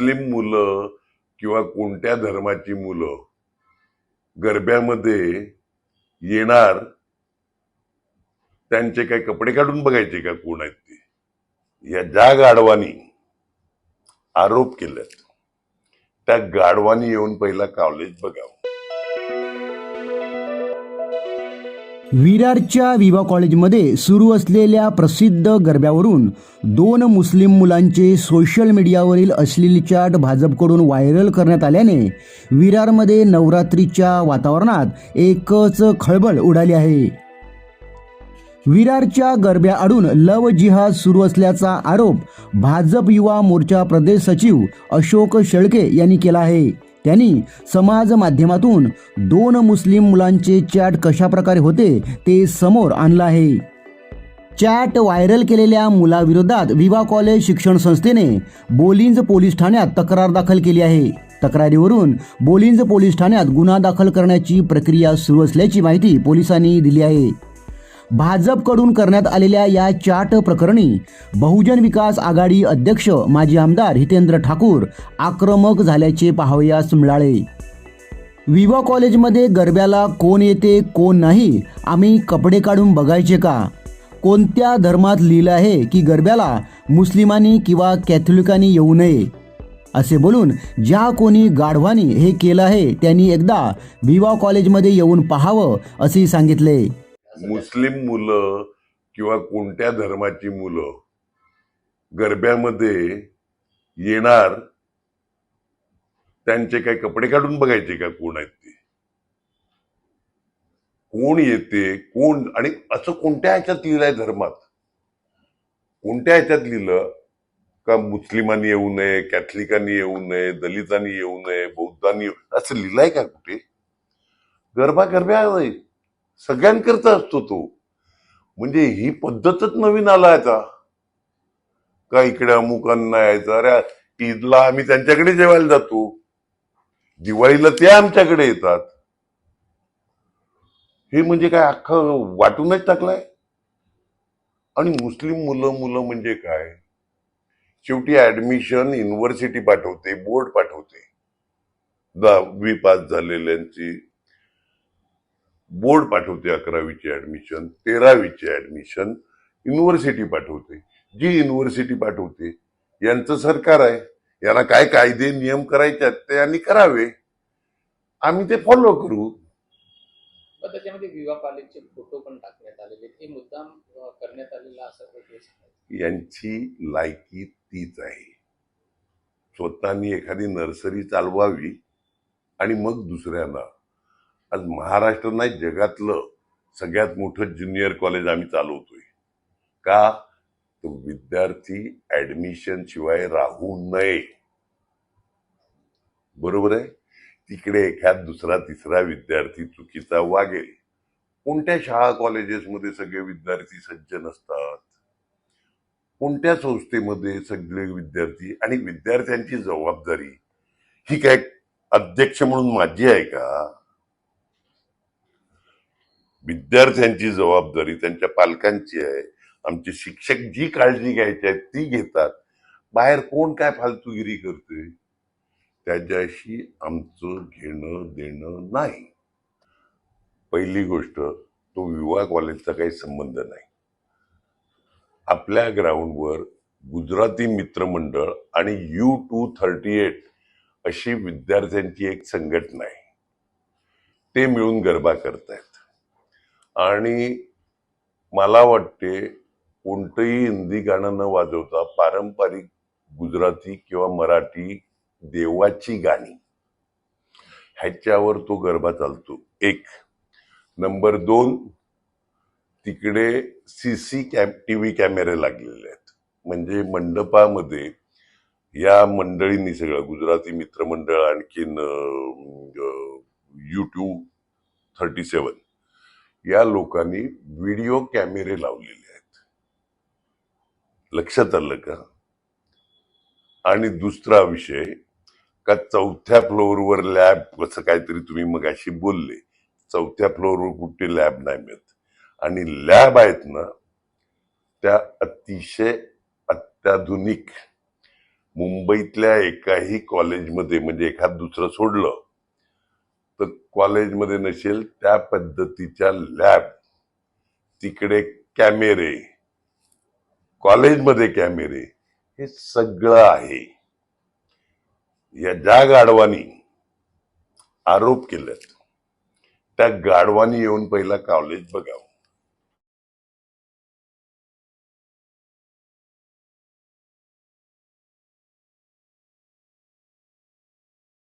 मुस्लिम मुलं किंवा कोणत्या धर्माची मुलं गरब्यामध्ये येणार त्यांचे काय कपडे काढून बघायचे का कोण आहेत ते? या ज्या गाढवानी आरोप केलेत त्या गाढवानी येऊन पहिला कॉलेज बघावं. विरारच्या विवा कॉलेजमध्ये सुरू असलेल्या प्रसिद्ध गरब्यावरून दोन मुस्लिम मुलांचे सोशल मीडियावरील अश्लील चाट भाजपकडून व्हायरल करण्यात आल्याने विरारमध्ये नवरात्रीच्या वातावरणात एकच खळबळ उडाली आहे. विरारच्या गरब्याआडून लव जिहाद सुरू असल्याचा आरोप भाजप युवा मोर्चा प्रदेश सचिव अशोक शेळके यांनी केला आहे. त्यांनी समाज माध्यमातून दोन मुस्लिम मुलांचे चॅट कशा प्रकारे होते ते समोर आणलं आहे. चॅट व्हायरल केलेल्या मुलाविरोधात विवा कॉलेज शिक्षण संस्थेने बोलिंज पोलीस ठाण्यात तक्रार दाखल केली आहे. तक्रारीवरून बोलिंज पोलीस ठाण्यात गुन्हा दाखल करण्याची प्रक्रिया सुरू असल्याची माहिती पोलिसांनी दिली आहे. भाजपकडून करण्यात आलेल्या या चाट प्रकरणी बहुजन विकास आघाडी अध्यक्ष माजी आमदार हितेंद्र ठाकूर आक्रमक झाल्याचे पाहावयास मिळाले विवा कॉलेजमध्ये गरब्याला कोण येते कोण नाही आम्ही कपडे काढून बघायचे का? कोणत्या धर्मात लिहिलं आहे की गरब्याला मुस्लिमांनी किंवा कॅथोलिकांनी येऊ नये? असे बोलून ज्या कोणी गाढवानी हे केलं आहे त्यांनी एकदा विवा कॉलेजमध्ये येऊन पाहावं असे सांगितले. मुस्लिम मुलं किंवा कोणत्या धर्माची मुलं गरब्यामध्ये येणार त्यांचे काय कपडे काढून बघायचे का? कोण आहेत ते? कोण येते? कोण? आणि असं कोणत्या ह्याच्यात लिहिलंय धर्मात? कोणत्या ह्याच्यात लिहिलं का मुस्लिमांनी येऊ नये कॅथलिकांनी येऊ नये दलितांनी येऊ नये बौद्धांनी असं लिहिलंय का कुठे? गरबा गरब्या सगळ्यांकरता असतो तो. म्हणजे ही पद्धतच नवीन आला आता. का इकडे अमुकांना यायचं? अरे ईदला आम्ही त्यांच्याकडे जेवायला जातो. दिवाळीला ते आमच्याकडे येतात. हे म्हणजे काय अख्खं वाटूनच टाकलंय? आणि मुस्लिम मुलं मुलं म्हणजे काय? शेवटी ऍडमिशन युनिव्हर्सिटी पाठवते बोर्ड पाठवते. दहावी पास झालेल्यांची बोर्ड पाठवते अकरावीची ऍडमिशन तेरावीची ऍडमिशन युनिव्हर्सिटी पाठवते. जी युनिव्हर्सिटी पाठवते यांचं सरकार आहे. यांना काय कायदे नियम करायचे आहेत ते यांनी करावे. आम्ही ते फॉलो करू. त्याच्यामध्ये विवाह कॉलेजचे फोटो पण टाकण्यात आलेले. हे मुद्दाम करण्यात आलेला असं. यांची लायकी तीच आहे. स्वतःनी एखादी नर्सरी चालवावी आणि मग दुसऱ्यांना आज महाराष्ट्र नाही जगातलं सगळ्यात मोठं ज्युनियर कॉलेज आम्ही चालवतोय. का? तो विद्यार्थी ऍडमिशन शिवाय राहू नये. बरोबर आहे? तिकडे एखाद दुसरा तिसरा विद्यार्थी चुकीचा वागेल. कोणत्या शाळा कॉलेजेसमध्ये सगळे विद्यार्थी सज्ज नसतात? कोणत्या संस्थेमध्ये सगळे विद्यार्थी आणि विद्यार्थ्यांची जबाबदारी? ही काय अध्यक्ष म्हणून माझी आहे का? विद्यार्थ्यांची जबाबदारी त्यांच्या पालकांची आहे. आमचे शिक्षक जी काळजी घ्यायची आहे ती घेतात. बाहेर कोण काय फालतूगिरी करतोय? त्याच्याशी आमचं घेणं देणं नाही. पहिली गोष्ट तो विवाह कॉलेजचा काही संबंध नाही. आपल्या ग्राउंडवर गुजराती मित्रमंडळ आणि यू टू थर्टी एट अशी विद्यार्थ्यांची एक संघटना आहे. ते मिळून गरबा करतायत. आणि मला वाटते कोणतंही हिंदी गाणं न वाजवता पारंपरिक गुजराती किंवा मराठी देवाची गाणी ह्याच्यावर तो गरबा चालतो. एक. नंबर दोन तिकडे C C cam T V कॅमेरे लागलेले आहेत. म्हणजे मंडपामध्ये या मंडळींनी सगळं गुजराती मित्रमंडळ आणखीन यूट्यूब थर्टी सेवन या लोकांनी व्हिडिओ कॅमेरे लावलेले आहेत. लक्षात आलं का? आणि दुसरा विषय का चौथ्या फ्लोअरवर लॅब कसं काहीतरी तुम्ही मग अशी बोलले. चौथ्या फ्लोअरवर कुठे लॅब नाही मिळत. आणि लॅब आहेत ना त्या अतिशय अत्याधुनिक. मुंबईतल्या एकाही कॉलेजमध्ये म्हणजे एखाद दुसरं सोडलं तर कॉलेजमध्ये नसेल त्या पद्धतीच्या लॅब तिकडे कॅमेरे कॉलेजमध्ये कॅमेरे हे सगळं आहे. या ज्या गाढवानी आरोप केलेत त्या गाढवानी येऊन पहिला कॉलेज बघावं.